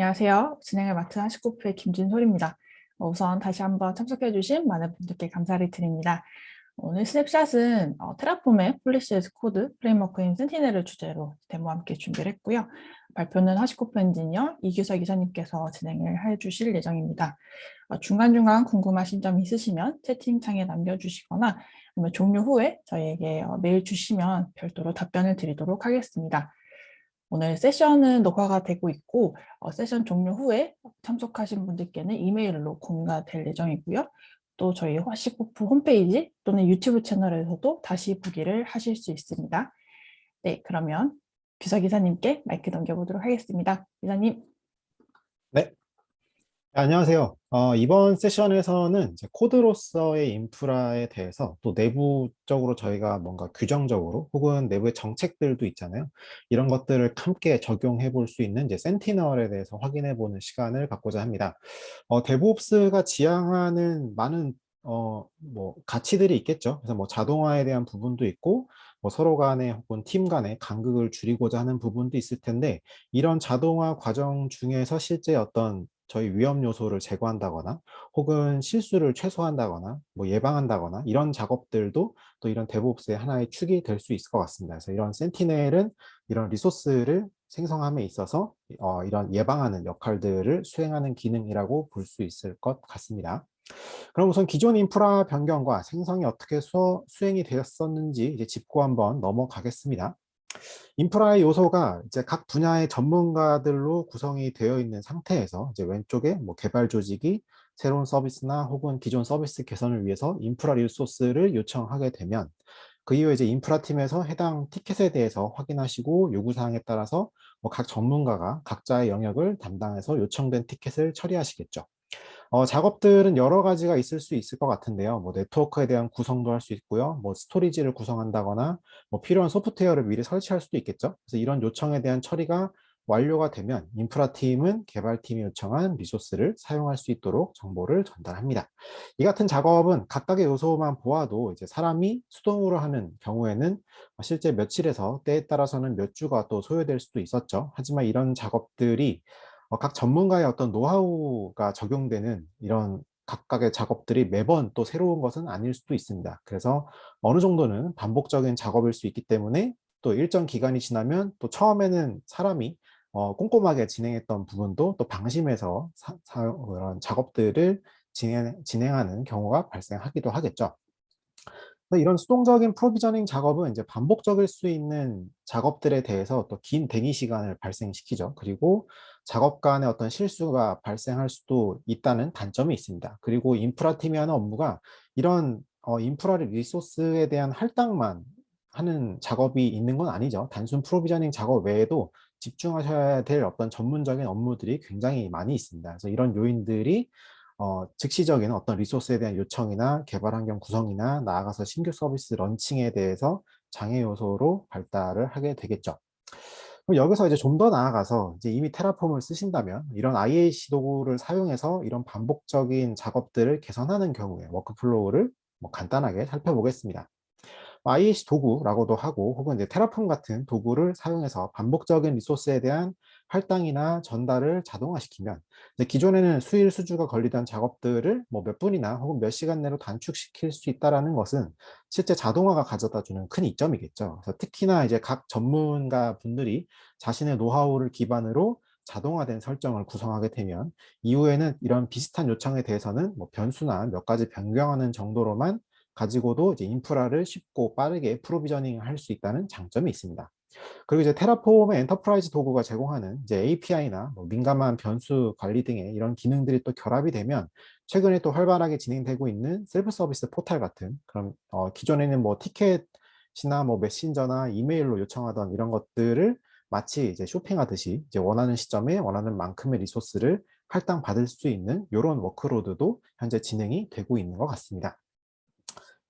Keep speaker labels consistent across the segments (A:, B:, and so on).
A: 안녕하세요. 진행을 맡은 하시코프의 김진솔입니다. 어, 우선 다시 한번 참석해주신 많은 분들께 감사를 드립니다. 오늘 스냅샷은 어, 테라폼의 폴리시스 코드 프레임워크인 센티넬을 주제로 데모와 함께 준비를 했고요. 발표는 하시코프 엔지니어 이규석 이사님께서 진행을 해주실 예정입니다. 어, 중간중간 궁금하신 점 있으시면 채팅창에 남겨주시거나 종료 후에 저희에게 어, 메일 주시면 별도로 답변을 드리도록 하겠습니다. 오늘 세션은 녹화가 되고 있고 어, 세션 종료 후에 참석하신 분들께는 이메일로 공유가 될 예정이고요. 또 저희 화시코프 홈페이지 또는 유튜브 채널에서도 다시 보기를 하실 수 있습니다. 네, 그러면 규석 이사님께 마이크 넘겨보도록 하겠습니다. 이사님.
B: 네. 안녕하세요. 어, 이번 세션에서는 이제 코드로서의 인프라에 대해서 또 내부적으로 저희가 뭔가 규정적으로 혹은 내부의 정책들도 있잖아요. 이런 것들을 함께 적용해 볼 수 있는 이제 센티널에 대해서 확인해 보는 시간을 갖고자 합니다. 어, 데브옵스가 지향하는 많은 어, 뭐 가치들이 있겠죠. 그래서 뭐 자동화에 대한 부분도 있고 뭐 서로 간에 혹은 팀 간의 간극을 줄이고자 하는 부분도 있을 텐데 이런 자동화 과정 중에서 실제 어떤 저희 위험 요소를 제거한다거나 혹은 실수를 최소화한다거나 뭐 예방한다거나 이런 작업들도 또 이런 데브옵스의 하나의 축이 될 수 있을 것 같습니다. 그래서 이런 센티넬은 이런 리소스를 생성함에 있어서 어, 이런 예방하는 역할들을 수행하는 기능이라고 볼 수 있을 것 같습니다. 그럼 우선 기존 인프라 변경과 생성이 어떻게 수, 수행이 되었었는지 이제 짚고 한번 넘어가겠습니다. 인프라의 요소가 이제 각 분야의 전문가들로 구성이 되어 있는 상태에서 이제 왼쪽에 뭐 개발 조직이 새로운 서비스나 혹은 기존 서비스 개선을 위해서 인프라 리소스를 요청하게 되면 그 이후에 이제 인프라 팀에서 해당 티켓에 대해서 확인하시고 요구사항에 따라서 뭐 각 전문가가 각자의 영역을 담당해서 요청된 티켓을 처리하시겠죠. 어, 작업들은 여러 가지가 있을 수 있을 것 같은데요. 뭐 네트워크에 대한 구성도 할 수 있고요. 뭐 스토리지를 구성한다거나 뭐 필요한 소프트웨어를 미리 설치할 수도 있겠죠. 그래서 이런 요청에 대한 처리가 완료가 되면 인프라 팀은 개발팀이 요청한 리소스를 사용할 수 있도록 정보를 전달합니다. 이 같은 작업은 각각의 요소만 보아도 이제 사람이 수동으로 하는 경우에는 실제 며칠에서 때에 따라서는 몇 주가 또 소요될 수도 있었죠. 하지만 이런 작업들이 어, 각 전문가의 어떤 노하우가 적용되는 이런 각각의 작업들이 매번 또 새로운 것은 아닐 수도 있습니다. 그래서 어느 정도는 반복적인 작업일 수 있기 때문에 또 일정 기간이 지나면 또 처음에는 사람이 어, 꼼꼼하게 진행했던 부분도 또 방심해서 사, 사, 그런 작업들을 진행, 진행하는 경우가 발생하기도 하겠죠. 이런 수동적인 프로비저닝 작업은 이제 반복적일 수 있는 작업들에 대해서 또 긴 대기 시간을 발생시키죠. 그리고 작업 간의 어떤 실수가 발생할 수도 있다는 단점이 있습니다. 그리고 인프라 팀이 하는 업무가 이런 어, 인프라 리소스에 대한 할당만 하는 작업이 있는 건 아니죠. 단순 프로비저닝 작업 외에도 집중하셔야 될 어떤 전문적인 업무들이 굉장히 많이 있습니다. 그래서 이런 요인들이 어, 즉시적인 어떤 리소스에 대한 요청이나 개발 환경 구성이나 나아가서 신규 서비스 런칭에 대해서 장애 요소로 발달을 하게 되겠죠. 그럼 여기서 이제 좀 더 나아가서 이제 이미 테라폼을 쓰신다면 이런 IAC 도구를 사용해서 이런 반복적인 작업들을 개선하는 경우에 워크플로우를 뭐 간단하게 살펴보겠습니다. IAC 도구라고도 하고 혹은 이제 테라폼 같은 도구를 사용해서 반복적인 리소스에 대한 할당이나 전달을 자동화시키면 기존에는 수일 수주가 걸리던 작업들을 뭐 몇 분이나 혹은 몇 시간 내로 단축시킬 수 있다는 것은 실제 자동화가 가져다 주는 큰 이점이겠죠. 그래서 특히나 이제 각 전문가 분들이 자신의 노하우를 기반으로 자동화된 설정을 구성하게 되면 이후에는 이런 비슷한 요청에 대해서는 뭐 변수나 몇 가지 변경하는 정도로만 가지고도 이제 인프라를 쉽고 빠르게 프로비저닝 할 수 있다는 장점이 있습니다. 그리고 이제 테라폼의 엔터프라이즈 도구가 제공하는 이제 API나 뭐 민감한 변수 관리 등의 이런 기능들이 또 결합이 되면 최근에 또 활발하게 진행되고 있는 셀프 서비스 포탈 같은 그런 어, 기존에는 뭐 티켓이나 뭐 메신저나 이메일로 요청하던 이런 것들을 마치 이제 쇼핑하듯이 이제 원하는 시점에 원하는 만큼의 리소스를 할당 받을 수 있는 이런 워크로드도 현재 진행이 되고 있는 것 같습니다.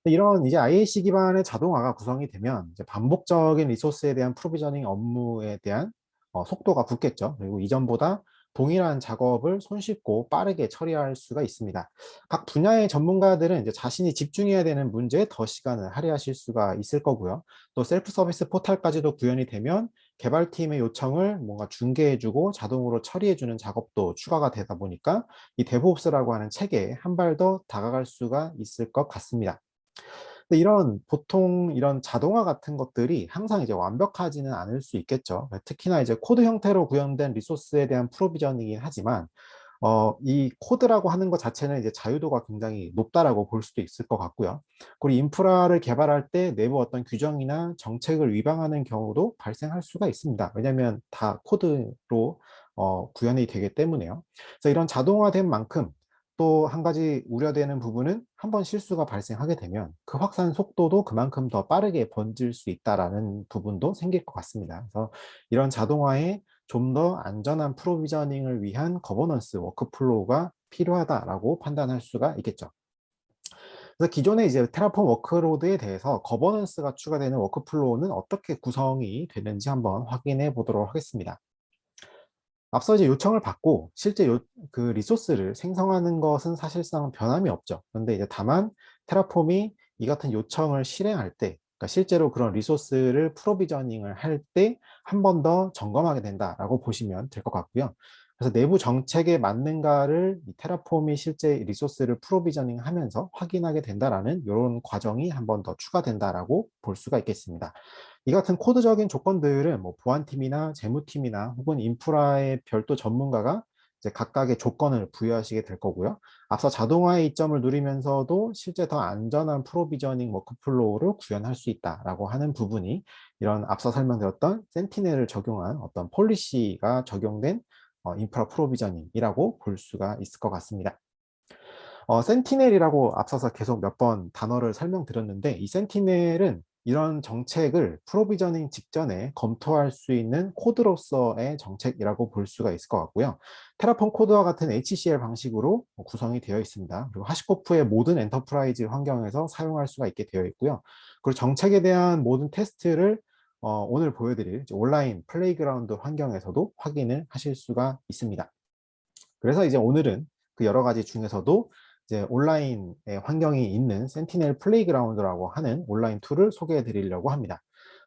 B: 이런 이제 IAC 기반의 자동화가 구성이 되면 이제 반복적인 리소스에 대한 프로비저닝 업무에 대한 어, 속도가 붙겠죠. 그리고 이전보다 동일한 작업을 손쉽고 빠르게 처리할 수가 있습니다. 각 분야의 전문가들은 이제 자신이 집중해야 되는 문제에 더 시간을 할애하실 수가 있을 거고요. 또 셀프 서비스 포탈까지도 구현이 되면 개발팀의 요청을 뭔가 중개해주고 자동으로 처리해주는 작업도 추가가 되다 보니까 이 데브옵스라고 하는 체계에 한 발 더 다가갈 수가 있을 것 같습니다. 이런 보통 이런 자동화 같은 것들이 항상 이제 완벽하지는 않을 수 있겠죠. 특히나 이제 코드 형태로 구현된 리소스에 대한 프로비저닝이긴 하지만 어, 이 코드라고 하는 것 자체는 이제 자유도가 굉장히 높다라고 볼 수도 있을 것 같고요. 그리고 인프라를 개발할 때 내부 어떤 규정이나 정책을 위반하는 경우도 발생할 수가 있습니다. 왜냐하면 다 코드로 어, 구현이 되기 때문에요. 그래서 이런 자동화된 만큼 또 한 가지 우려되는 부분은 한 번 실수가 발생하게 되면 그 확산 속도도 그만큼 더 빠르게 번질 수 있다라는 부분도 생길 것 같습니다. 그래서 이런 자동화에 좀 더 안전한 프로비저닝을 위한 거버넌스 워크플로우가 필요하다라고 판단할 수가 있겠죠. 그래서 기존에 이제 테라폼 워크로드에 대해서 거버넌스가 추가되는 워크플로우는 어떻게 구성이 되는지 한번 확인해 보도록 하겠습니다. 앞서 이제 요청을 받고 실제 요, 그 리소스를 생성하는 것은 사실상 변함이 없죠. 그런데 이제 다만 테라폼이 이 같은 요청을 실행할 때, 그러니까 실제로 그런 리소스를 프로비저닝을 할 때 한 번 더 점검하게 된다라고 보시면 될 것 같고요. 그래서 내부 정책에 맞는가를 이 테라폼이 실제 리소스를 프로비저닝 하면서 확인하게 된다라는 이런 과정이 한 번 더 추가된다라고 볼 수가 있겠습니다. 이 같은 코드적인 조건들은 뭐 보안팀이나 재무팀이나 혹은 인프라의 별도 전문가가 이제 각각의 조건을 부여하시게 될 거고요. 앞서 자동화의 이점을 누리면서도 실제 더 안전한 프로비저닝 워크플로우를 구현할 수 있다라고 하는 부분이 이런 앞서 설명드렸던 센티넬을 적용한 어떤 폴리시가 적용된 어, 인프라 프로비저닝이라고 볼 수가 있을 것 같습니다. 어, 센티넬이라고 앞서서 계속 몇 번 단어를 설명드렸는데 이 센티넬은 이런 정책을 프로비저닝 직전에 검토할 수 있는 코드로서의 정책이라고 볼 수가 있을 것 같고요. 테라폼 코드와 같은 HCL 방식으로 구성이 되어 있습니다. 그리고 하시코프의 모든 엔터프라이즈 환경에서 사용할 수가 있게 되어 있고요. 그리고 정책에 대한 모든 테스트를 어, 오늘 보여드릴 온라인 플레이그라운드 환경에서도 확인을 하실 수가 있습니다. 그래서 이제 오늘은 그 여러 가지 중에서도 이제 온라인의 환경이 있는 센티넬 플레이그라운드라고 하는 온라인 툴을 소개해 드리려고 합니다.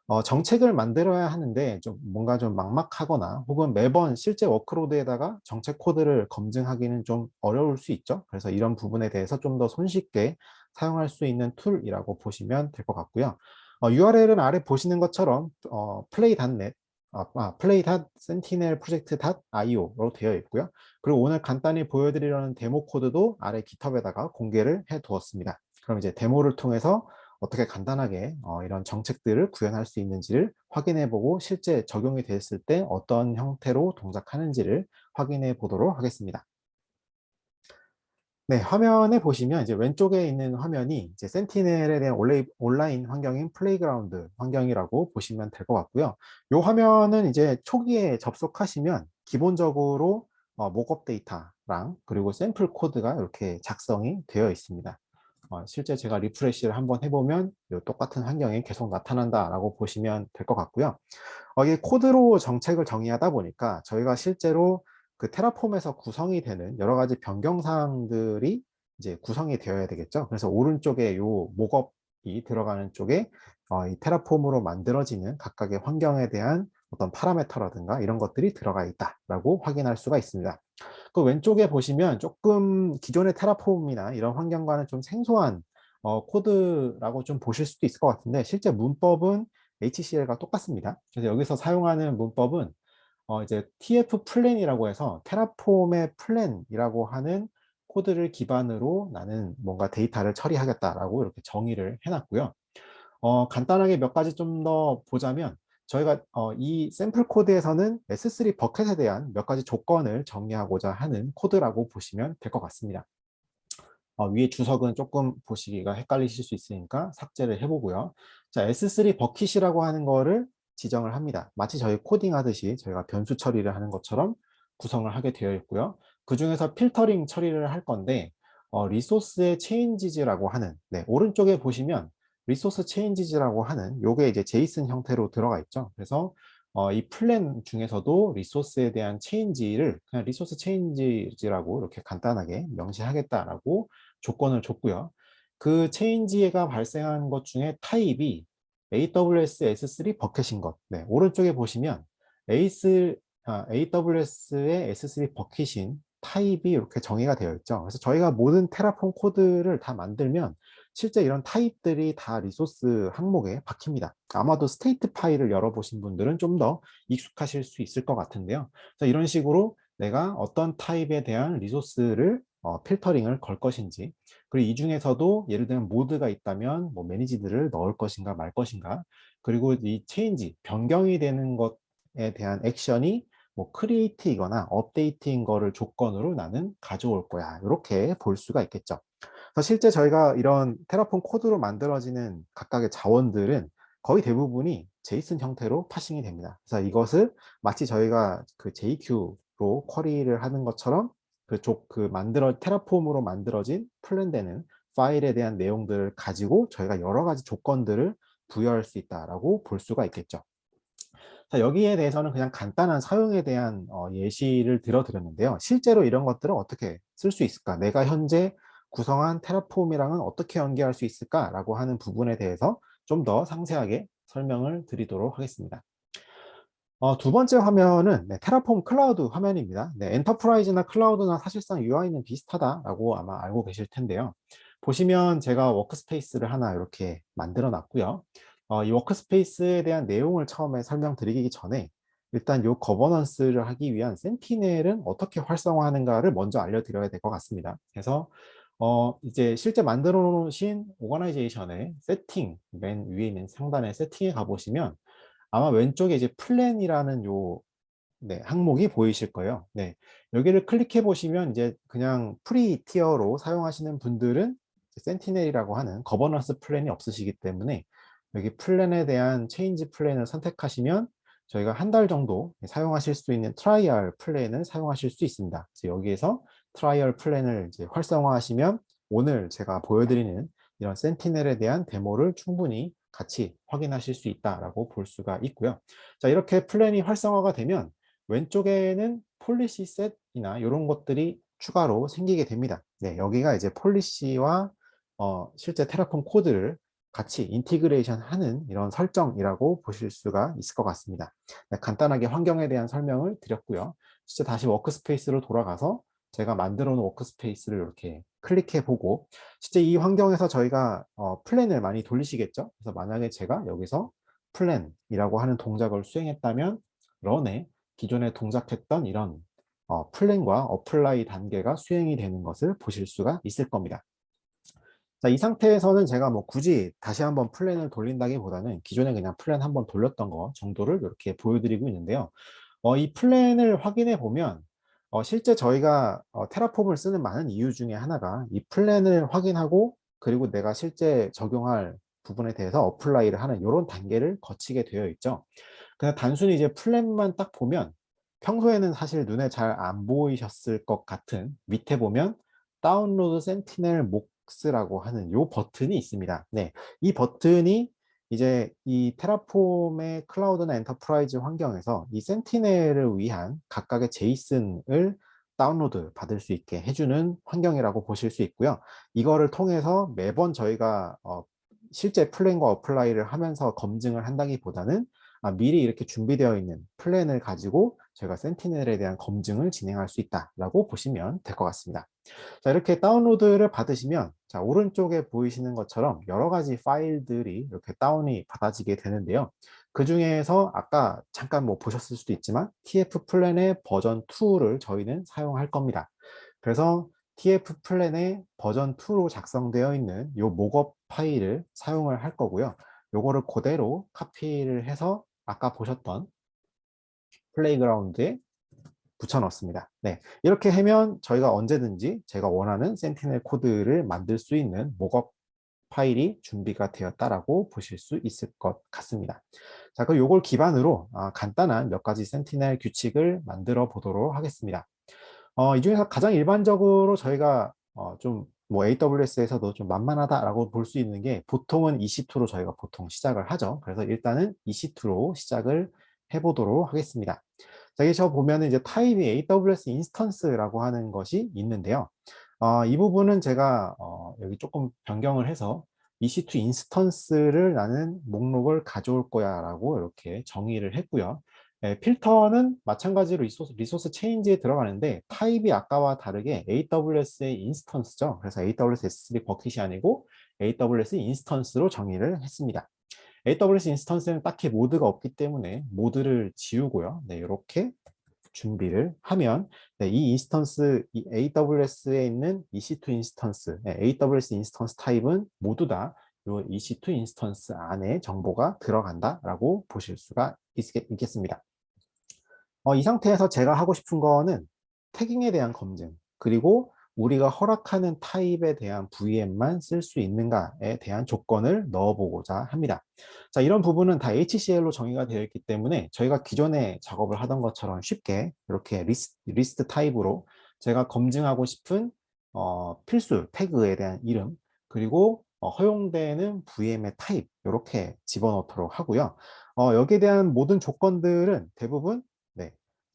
B: 어, 정책을 만들어야 하는데 좀 뭔가 좀 막막하거나 혹은 매번 실제 워크로드에다가 정책 코드를 검증하기는 좀 어려울 수 있죠. 그래서 이런 부분에 대해서 좀 더 손쉽게 사용할 수 있는 툴이라고 보시면 될 것 같고요. 어, URL은 아래 보시는 것처럼 어, play.net 아, 아, play.sentinel.project.io로 되어 있고요. 그리고 오늘 간단히 보여드리려는 데모 코드도 아래 GitHub에다가 공개를 해 두었습니다. 그럼 이제 데모를 통해서 어떻게 간단하게 어, 이런 정책들을 구현할 수 있는지를 확인해 보고 실제 적용이 됐을 때 어떤 형태로 동작하는지를 확인해 보도록 하겠습니다. 네, 화면에 보시면 이제 왼쪽에 있는 화면이 이제 센티넬에 대한 온라인, 환경인 플레이그라운드 환경이라고 보시면 될 것 같고요. 이 화면은 이제 초기에 접속하시면 기본적으로 어, 목업 데이터랑 그리고 샘플 코드가 이렇게 작성이 되어 있습니다. 어, 실제 제가 리프레시를 한번 해보면 이 똑같은 환경이 계속 나타난다라고 보시면 될 것 같고요. 어, 이 코드로 정책을 정의하다 보니까 저희가 실제로 그 테라폼에서 구성이 되는 여러 가지 변경 사항들이 이제 구성이 되어야 되겠죠. 그래서 오른쪽에 요 목업이 들어가는 쪽에 어, 이 테라폼으로 만들어지는 각각의 환경에 대한 어떤 파라메터라든가 이런 것들이 들어가 있다라고 확인할 수가 있습니다. 그 왼쪽에 보시면 조금 기존의 테라폼이나 이런 환경과는 좀 생소한 어, 코드라고 좀 보실 수도 있을 것 같은데 실제 문법은 HCL과 똑같습니다. 그래서 여기서 사용하는 문법은 어, 이제 TF 플랜이라고 해서 테라폼의 플랜이라고 하는 코드를 기반으로 나는 뭔가 데이터를 처리하겠다라고 이렇게 정의를 해놨고요. 어, 간단하게 몇 가지 좀 더 보자면 저희가 어, 이 샘플 코드에서는 S3 버켓에 대한 몇 가지 조건을 정리하고자 하는 코드라고 보시면 될 것 같습니다. 어, 위에 주석은 조금 보시기가 헷갈리실 수 있으니까 삭제를 해보고요. 자, S3 버킷이라고 하는 거를 지정을 합니다. 마치 저희 코딩하듯이 저희가 변수 처리를 하는 것처럼 구성을 하게 되어 있고요. 그 중에서 필터링 처리를 할 건데 어, 리소스의 체인지즈라고 하는 네, 오른쪽에 보시면 리소스 체인지즈라고 하는 요게 이제 제이슨 형태로 들어가 있죠. 그래서 어, 이 플랜 중에서도 리소스에 대한 체인지를 그냥 리소스 체인지라고 이렇게 간단하게 명시하겠다라고 조건을 줬고요. 그 체인지가 발생한 것 중에 타입이 AWS S3 버켓인 것. 네, 오른쪽에 보시면 AS, 아, AWS의 S3 버킷인 타입이 이렇게 정의가 되어 있죠. 그래서 저희가 모든 테라폼 코드를 다 만들면 실제 이런 타입들이 다 리소스 항목에 박힙니다. 아마도 스테이트 파일을 열어보신 분들은 좀 더 익숙하실 수 있을 것 같은데요. 그래서 이런 식으로 내가 어떤 타입에 대한 리소스를 어, 필터링을 걸 것인지 그리고 이 중에서도 예를 들면 모드가 있다면 뭐 매니지들을 넣을 것인가 말 것인가 그리고 이 체인지 변경이 되는 것에 대한 액션이 뭐 크리에이트이거나 업데이트인 거를 조건으로 나는 가져올 거야. 이렇게 볼 수가 있겠죠. 그래서 실제 저희가 이런 테라폼 코드로 만들어지는 각각의 자원들은 거의 대부분이 제이슨 형태로 파싱이 됩니다. 그래서 이것을 마치 저희가 그 JQ로 쿼리를 하는 것처럼 그쪽 그 만들어 테라폼으로 만들어진 플랜되는 파일에 대한 내용들을 가지고 저희가 여러 가지 조건들을 부여할 수 있다라고 볼 수가 있겠죠. 자, 여기에 대해서는 그냥 간단한 사용에 대한 어, 예시를 들어드렸는데요. 실제로 이런 것들을 어떻게 쓸 수 있을까? 내가 현재 구성한 테라폼이랑은 어떻게 연계할 수 있을까라고 하는 부분에 대해서 좀 더 상세하게 설명을 드리도록 하겠습니다. 어, 두 번째 화면은 네, 테라폼 클라우드 화면입니다. 네, 엔터프라이즈나 클라우드나 사실상 UI는 비슷하다라고 아마 알고 계실 텐데요. 보시면 제가 워크스페이스를 하나 이렇게 만들어 놨고요. 어, 이 워크스페이스에 대한 내용을 처음에 설명드리기 전에 일단 이 거버넌스를 하기 위한 센티넬은 어떻게 활성화하는가를 먼저 알려드려야 될 것 같습니다. 그래서 어, 이제 실제 만들어 놓으신 오거나이제이션의 세팅, 맨 위에 있는 상단의 세팅에 가보시면 아마 왼쪽에 이제 플랜이라는 요 네, 항목이 보이실 거예요. 네, 여기를 클릭해 보시면 이제 그냥 프리 티어로 사용하시는 분들은 센티넬이라고 하는 거버넌스 플랜이 없으시기 때문에 여기 플랜에 대한 체인지 플랜을 선택하시면 저희가 한 달 정도 사용하실 수 있는 트라이얼 플랜을 사용하실 수 있습니다. 여기에서 트라이얼 플랜을 이제 활성화하시면 오늘 제가 보여드리는 이런 센티넬에 대한 데모를 충분히 같이 확인하실 수 있다라고 볼 수가 있고요. 자, 이렇게 플랜이 활성화가 되면 왼쪽에는 폴리시 셋이나 이런 것들이 추가로 생기게 됩니다. 네, 여기가 이제 폴리시와 어, 실제 테라폼 코드를 같이 인티그레이션 하는 이런 설정이라고 보실 수가 있을 것 같습니다. 네, 간단하게 환경에 대한 설명을 드렸고요. 진짜 다시 워크스페이스로 돌아가서 제가 만들어 놓은 워크스페이스를 이렇게 클릭해 보고 실제 이 환경에서 저희가 어, 플랜을 많이 돌리시겠죠. 그래서 만약에 제가 여기서 플랜이라고 하는 동작을 수행했다면 런에 기존에 동작했던 이런 어, 플랜과 어플라이 단계가 수행이 되는 것을 보실 수가 있을 겁니다. 자, 이 상태에서는 제가 뭐 굳이 다시 한번 플랜을 돌린다기보다는 기존에 그냥 플랜 한번 돌렸던 거 정도를 이렇게 보여드리고 있는데요. 어, 이 플랜을 확인해 보면 어, 실제 저희가 어, 테라폼을 쓰는 많은 이유 중에 하나가 이 플랜을 확인하고 그리고 내가 실제 적용할 부분에 대해서 어플라이를 하는 이런 단계를 거치게 되어 있죠. 그냥 단순히 이제 플랜만 딱 보면 평소에는 사실 눈에 잘 안 보이셨을 것 같은 밑에 보면 다운로드 센티넬 목스라고 하는 이 버튼이 있습니다. 네, 이 버튼이 이제 이 테라폼의 클라우드나 엔터프라이즈 환경에서 이 센티넬을 위한 각각의 제이슨을 다운로드 받을 수 있게 해주는 환경이라고 보실 수 있고요. 이거를 통해서 매번 저희가 어, 실제 플랜과 어플라이를 하면서 검증을 한다기보다는 아, 미리 이렇게 준비되어 있는 플랜을 가지고 저희가 센티넬에 대한 검증을 진행할 수 있다라고 보시면 될 것 같습니다. 자, 이렇게 다운로드를 받으시면 자, 오른쪽에 보이시는 것처럼 여러 가지 파일들이 이렇게 다운이 받아지게 되는데요. 그 중에서 아까 잠깐 뭐 보셨을 수도 있지만 TF 플랜의 버전 2를 저희는 사용할 겁니다. 그래서 TF 플랜의 버전 2로 작성되어 있는 이 목업 파일을 사용을 할 거고요. 요거를 그대로 카피를 해서 아까 보셨던 플레이그라운드에 붙여 넣습니다. 네, 이렇게 하면 저희가 언제든지 제가 원하는 센티넬 코드를 만들 수 있는 목업 파일이 준비가 되었다라고 보실 수 있을 것 같습니다. 자, 그럼 요걸 기반으로 아, 간단한 몇 가지 센티넬 규칙을 만들어 보도록 하겠습니다. 어, 이 중에서 가장 일반적으로 저희가 어, 좀뭐 AWS에서도 좀 만만하다라고 볼 수 있는 게 보통은 EC2로 저희가 보통 시작을 하죠. 그래서 일단은 EC2로 시작을 해보도록 하겠습니다. 자, 여기서 보면은 이제 타입이 AWS 인스턴스라고 하는 것이 있는데요. 어, 이 부분은 제가 어, 여기 조금 변경을 해서 EC2 인스턴스를 나는 목록을 가져올 거야 라고 이렇게 정의를 했고요. 예, 필터는 마찬가지로 리소스, 리소스 체인지에 들어가는데 타입이 아까와 다르게 AWS의 인스턴스죠. 그래서 AWS S3 버킷이 아니고 AWS 인스턴스로 정의를 했습니다. AWS 인스턴스는 딱히 모드가 없기 때문에 모드를 지우고요. 네, 이렇게 준비를 하면 네, 이 인스턴스, 이 AWS에 있는 EC2 인스턴스, 네, AWS 인스턴스 타입은 모두 다 이 EC2 인스턴스 안에 정보가 들어간다라고 보실 수가 있, 있겠습니다. 어, 이 상태에서 제가 하고 싶은 거는 태깅에 대한 검증, 그리고 우리가 허락하는 타입에 대한 VM만 쓸 수 있는가에 대한 조건을 넣어보고자 합니다. 자, 이런 부분은 다 HCL로 정의가 되어 있기 때문에 저희가 기존에 작업을 하던 것처럼 쉽게 이렇게 리스트, 리스트 타입으로 제가 검증하고 싶은 어, 필수 태그에 대한 이름, 그리고 어, 허용되는 VM의 타입 이렇게 집어넣도록 하고요. 어, 여기에 대한 모든 조건들은 대부분 네,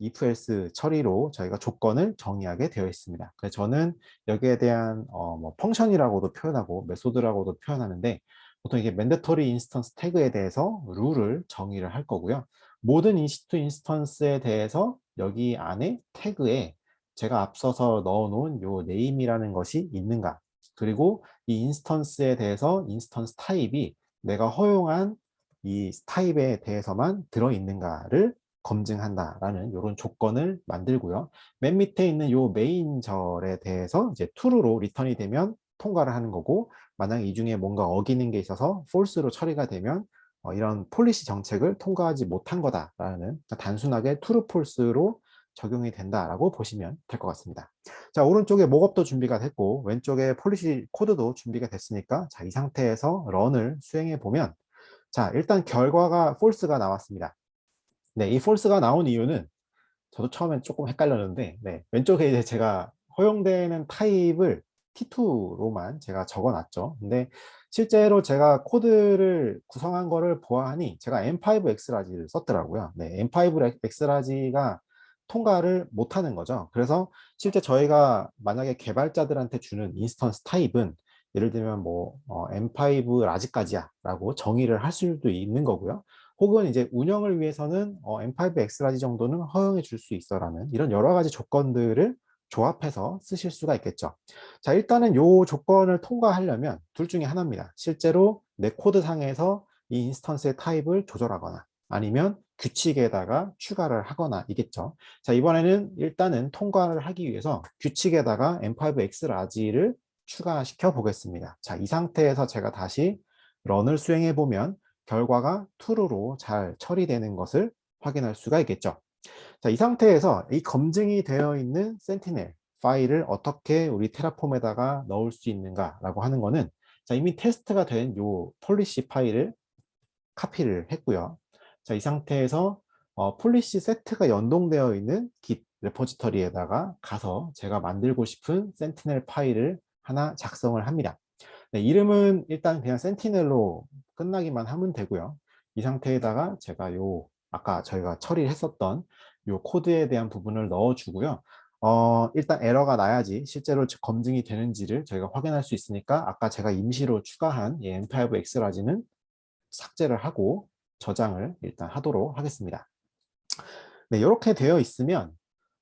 B: if else 처리로 저희가 조건을 정의하게 되어 있습니다. 그래서 저는 여기에 대한 어, 뭐 펑션이라고도 표현하고 메소드라고도 표현하는데 보통 이게 mandatory instance 태그에 대해서 룰을 정의를 할 거고요. 모든 EC2 인스턴스에 대해서 여기 안에 태그에 제가 앞서서 넣어놓은 요 name이라는 것이 있는가 그리고 이 인스턴스에 대해서 인스턴스 타입이 내가 허용한 이 타입에 대해서만 들어있는가를 검증한다라는 이런 조건을 만들고요. 맨 밑에 있는 요 메인 절에 대해서 이제 true로 리턴이 되면 통과를 하는 거고 만약 이 중에 뭔가 어기는 게 있어서 false로 처리가 되면 어, 이런 폴리시 정책을 통과하지 못한 거다라는 단순하게 true, false로 적용이 된다라고 보시면 될 것 같습니다. 자, 오른쪽에 목업도 준비가 됐고 왼쪽에 폴리시 코드도 준비가 됐으니까 자, 이 상태에서 런을 수행해 보면 자, 일단 결과가 false가 나왔습니다. 네, 이 false가 나온 이유는 저도 처음엔 조금 헷갈렸는데 네, 왼쪽에 이제 제가 허용되는 타입을 T2로만 제가 적어놨죠. 근데 실제로 제가 코드를 구성한 거를 보아하니 제가 M5X라지를 썼더라고요. 네, M5X라지가 통과를 못하는 거죠. 그래서 실제 저희가 만약에 개발자들한테 주는 인스턴스 타입은 예를 들면 뭐 어, M5 라지까지야 라고 정의를 할 수도 있는 거고요. 혹은 이제 운영을 위해서는 어, M5X 라지 정도는 허용해 줄 수 있어라는 이런 여러 가지 조건들을 조합해서 쓰실 수가 있겠죠. 자, 일단은 요 조건을 통과하려면 둘 중에 하나입니다. 실제로 내 코드 상에서 이 인스턴스의 타입을 조절하거나 아니면 규칙에다가 추가를 하거나 이겠죠. 자, 이번에는 일단은 통과를 하기 위해서 규칙에다가 M5X 라지를 추가시켜 보겠습니다. 자, 이 상태에서 제가 다시 런을 수행해 보면 결과가 true로 잘 처리되는 것을 확인할 수가 있겠죠. 자, 이 상태에서 이 검증이 되어 있는 센티넬 파일을 어떻게 우리 테라폼에다가 넣을 수 있는가라고 하는 거는 자, 이미 테스트가 된 요 폴리시 파일을 카피를 했고요. 자, 이 상태에서 어, 폴리시 세트가 연동되어 있는 git 레포지터리에다가 가서 제가 만들고 싶은 센티넬 파일을 하나 작성을 합니다. 네, 이름은 일단 그냥 센티넬로 끝나기만 하면 되고요. 이 상태에다가 제가 요 아까 저희가 처리했었던 요 코드에 대한 부분을 넣어주고요. 어, 일단 에러가 나야지 실제로 검증이 되는지를 저희가 확인할 수 있으니까 아까 제가 임시로 추가한 이 M5X 라지는 삭제를 하고 저장을 일단 하도록 하겠습니다. 네, 이렇게 되어 있으면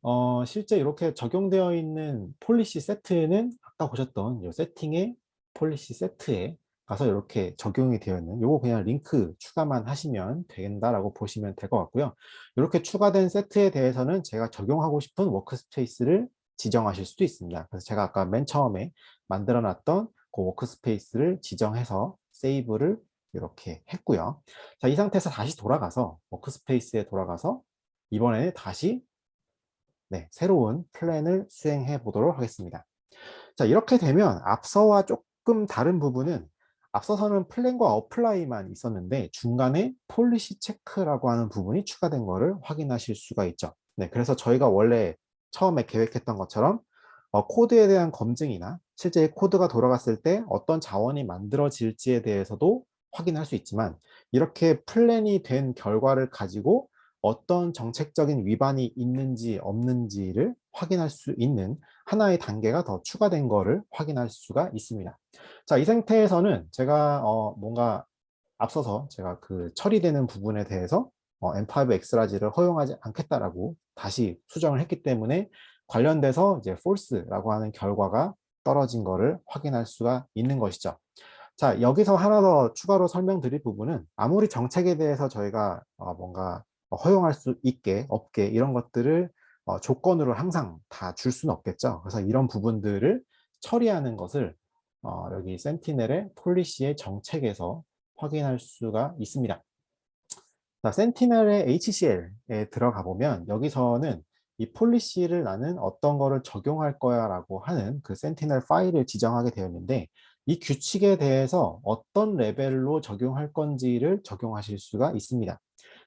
B: 어, 실제 이렇게 적용되어 있는 폴리시 세트는 아까 보셨던 이 세팅의 폴리시 세트에 가서 이렇게 적용이 되어 있는 요거 그냥 링크 추가만 하시면 된다라고 보시면 될 것 같고요. 이렇게 추가된 세트에 대해서는 제가 적용하고 싶은 워크스페이스를 지정하실 수도 있습니다. 그래서 제가 아까 맨 처음에 만들어 놨던 그 워크스페이스를 지정해서 세이브를 이렇게 했고요. 자, 이 상태에서 다시 돌아가서 워크스페이스에 돌아가서 이번에는 다시 네, 새로운 플랜을 수행해 보도록 하겠습니다. 자, 이렇게 되면 앞서와 조금 다른 부분은 앞서서는 플랜과 어플라이만 있었는데 중간에 폴리시 체크라고 하는 부분이 추가된 것을 확인하실 수가 있죠. 네, 그래서 저희가 원래 처음에 계획했던 것처럼 어, 코드에 대한 검증이나 실제 코드가 돌아갔을 때 어떤 자원이 만들어질지에 대해서도 확인할 수 있지만 이렇게 플랜이 된 결과를 가지고 어떤 정책적인 위반이 있는지 없는지를 확인할 수 있는 하나의 단계가 더 추가된 거를 확인할 수가 있습니다. 자, 이 상태에서는 제가 어, 뭔가 앞서서 제가 그 처리되는 부분에 대해서 어, M5 엑스라지를 허용하지 않겠다라고 다시 수정을 했기 때문에 관련돼서 이제 false라고 하는 결과가 떨어진 거를 확인할 수가 있는 것이죠. 자, 여기서 하나 더 추가로 설명드릴 부분은 아무리 정책에 대해서 저희가 어, 뭔가 허용할 수 있게, 없게 이런 것들을 어, 조건으로 항상 다 줄 수는 없겠죠. 그래서 이런 부분들을 처리하는 것을 어, 여기 센티넬의 폴리시의 정책에서 확인할 수가 있습니다. 자, 센티넬의 HCL에 들어가 보면 여기서는 이 폴리시를 나는 어떤 거를 적용할 거야 라고 하는 그 센티넬 파일을 지정하게 되어 있는데 이 규칙에 대해서 어떤 레벨로 적용할 건지를 적용하실 수가 있습니다.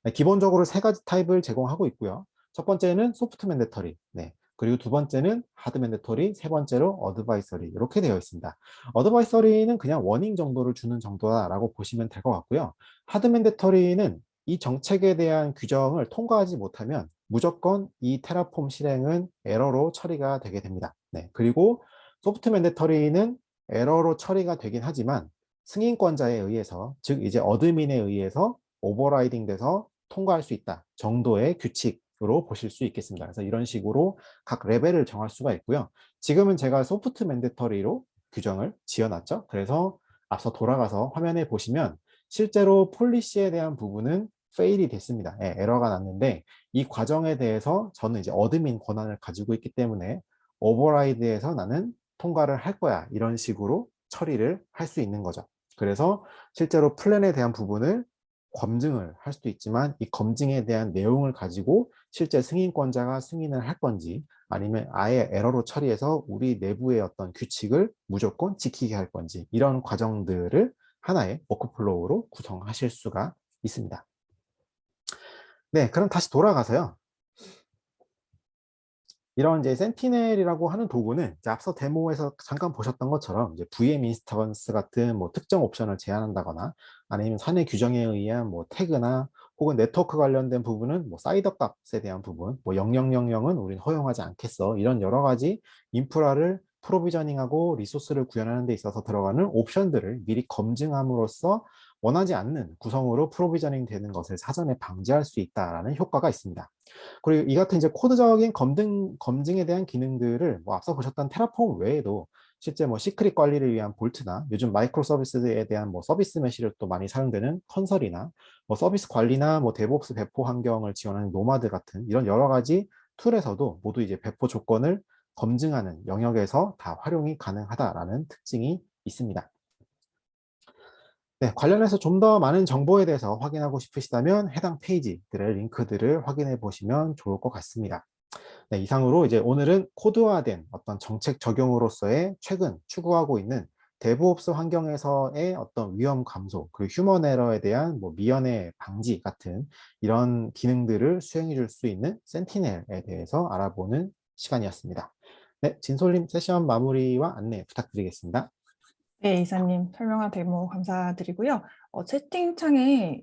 B: 네, 기본적으로 세 가지 타입을 제공하고 있고요. 첫 번째는 소프트 맨데터리, 네. 그리고 두 번째는 하드 맨데터리, 세 번째로 어드바이서리 이렇게 되어 있습니다. 어드바이서리는 그냥 워닝 정도를 주는 정도다라고 보시면 될 것 같고요. 하드 맨데터리는 이 정책에 대한 규정을 통과하지 못하면 무조건 이 테라폼 실행은 에러로 처리가 되게 됩니다. 네. 그리고 소프트 맨데터리는 에러로 처리가 되긴 하지만 승인권자에 의해서 즉 이제 어드민에 의해서 오버라이딩 돼서 통과할 수 있다 정도의 규칙으 로 보실 수 있겠습니다. 그래서 이런 식으로 각 레벨을 정할 수가 있고요. 지금은 제가 소프트 맨데터리로 규정을 지어놨죠. 그래서 앞서 돌아가서 화면에 보시면 실제로 폴리시에 대한 부분은 페일이 됐습니다. 예, 에러가 났는데 이 과정에 대해서 저는 이제 어드민 권한을 가지고 있기 때문에 오버라이드에서 나는 통과를 할 거야 이런 식으로 처리를 할 수 있는 거죠. 그래서 실제로 플랜에 대한 부분을 검증을 할 수도 있지만 이 검증에 대한 내용을 가지고 실제 승인권자가 승인을 할 건지 아니면 아예 에러로 처리해서 우리 내부의 어떤 규칙을 무조건 지키게 할 건지 이런 과정들을 하나의 워크플로우로 구성하실 수가 있습니다. 네, 그럼 다시 돌아가서요. 이런 이제 센티넬이라고 하는 도구는 이제 앞서 데모에서 잠깐 보셨던 것처럼 이제 VM 인스턴스 같은 뭐 특정 옵션을 제한한다거나 아니면 사내 규정에 의한 뭐 태그나 혹은 네트워크 관련된 부분은 뭐 사이더 값에 대한 부분, 뭐 0000은 우린 허용하지 않겠어. 이런 여러 가지 인프라를 프로비저닝하고 리소스를 구현하는 데 있어서 들어가는 옵션들을 미리 검증함으로써 원하지 않는 구성으로 프로비저닝 되는 것을 사전에 방지할 수 있다라는 효과가 있습니다. 그리고 이 같은 이제 코드적인 검증, 검증에 대한 기능들을 뭐 앞서 보셨던 테라폼 외에도 실제 뭐 시크릿 관리를 위한 볼트나 요즘 마이크로 서비스에 대한 뭐 서비스 메시를 또 많이 사용되는 컨설이나 뭐 서비스 관리나 뭐 데브옵스 배포 환경을 지원하는 노마드 같은 이런 여러 가지 툴에서도 모두 이제 배포 조건을 검증하는 영역에서 다 활용이 가능하다라는 특징이 있습니다. 네, 관련해서 좀 더 많은 정보에 대해서 확인하고 싶으시다면 해당 페이지들의 링크들을 확인해 보시면 좋을 것 같습니다. 네, 이상으로 이제 오늘은 코드화된 어떤 정책 적용으로서의 최근 추구하고 있는 데브옵스 환경에서의 어떤 위험 감소, 그리고 휴먼 에러에 대한 뭐 미연의 방지 같은 이런 기능들을 수행해 줄 수 있는 센티넬에 대해서 알아보는 시간이었습니다. 네, 진솔님 세션 마무리와 안내 부탁드리겠습니다.
A: 네, 이사님 설명한 데모 감사드리고요. 어, 채팅창에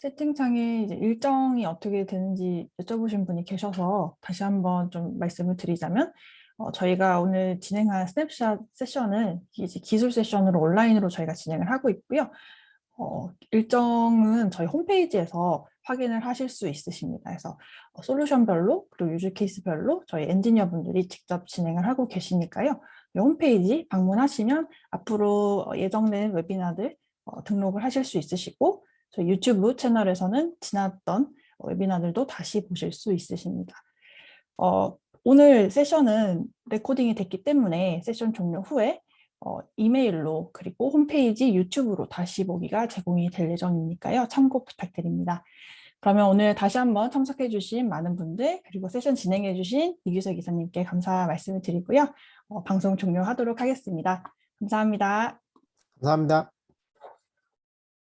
A: 채팅창에 이제 일정이 어떻게 되는지 여쭤보신 분이 계셔서 다시 한번 좀 말씀을 드리자면 어, 저희가 오늘 진행한 스냅샷 세션은 이제 기술 세션으로 온라인으로 저희가 진행을 하고 있고요. 어, 일정은 저희 홈페이지에서 확인을 하실 수 있으십니다. 그래서 어, 솔루션별로 그리고 유즈 케이스별로 저희 엔지니어 분들이 직접 진행을 하고 계시니까요. 이 홈페이지 방문하시면 앞으로 예정된 웨비나들 어, 등록을 하실 수 있으시고 저희 유튜브 채널에서는 지났던 웨비나들도 다시 보실 수 있으십니다. 어, 오늘 세션은 레코딩이 됐기 때문에 세션 종료 후에 어, 이메일로 그리고 홈페이지 유튜브로 다시 보기가 제공이 될 예정이니까요. 참고 부탁드립니다. 그러면 오늘 다시 한번 참석해 주신 많은 분들 그리고 세션 진행해 주신 이규석 이사님께 감사 말씀을 드리고요. 어, 방송 종료하도록 하겠습니다. 감사합니다.
B: 감사합니다.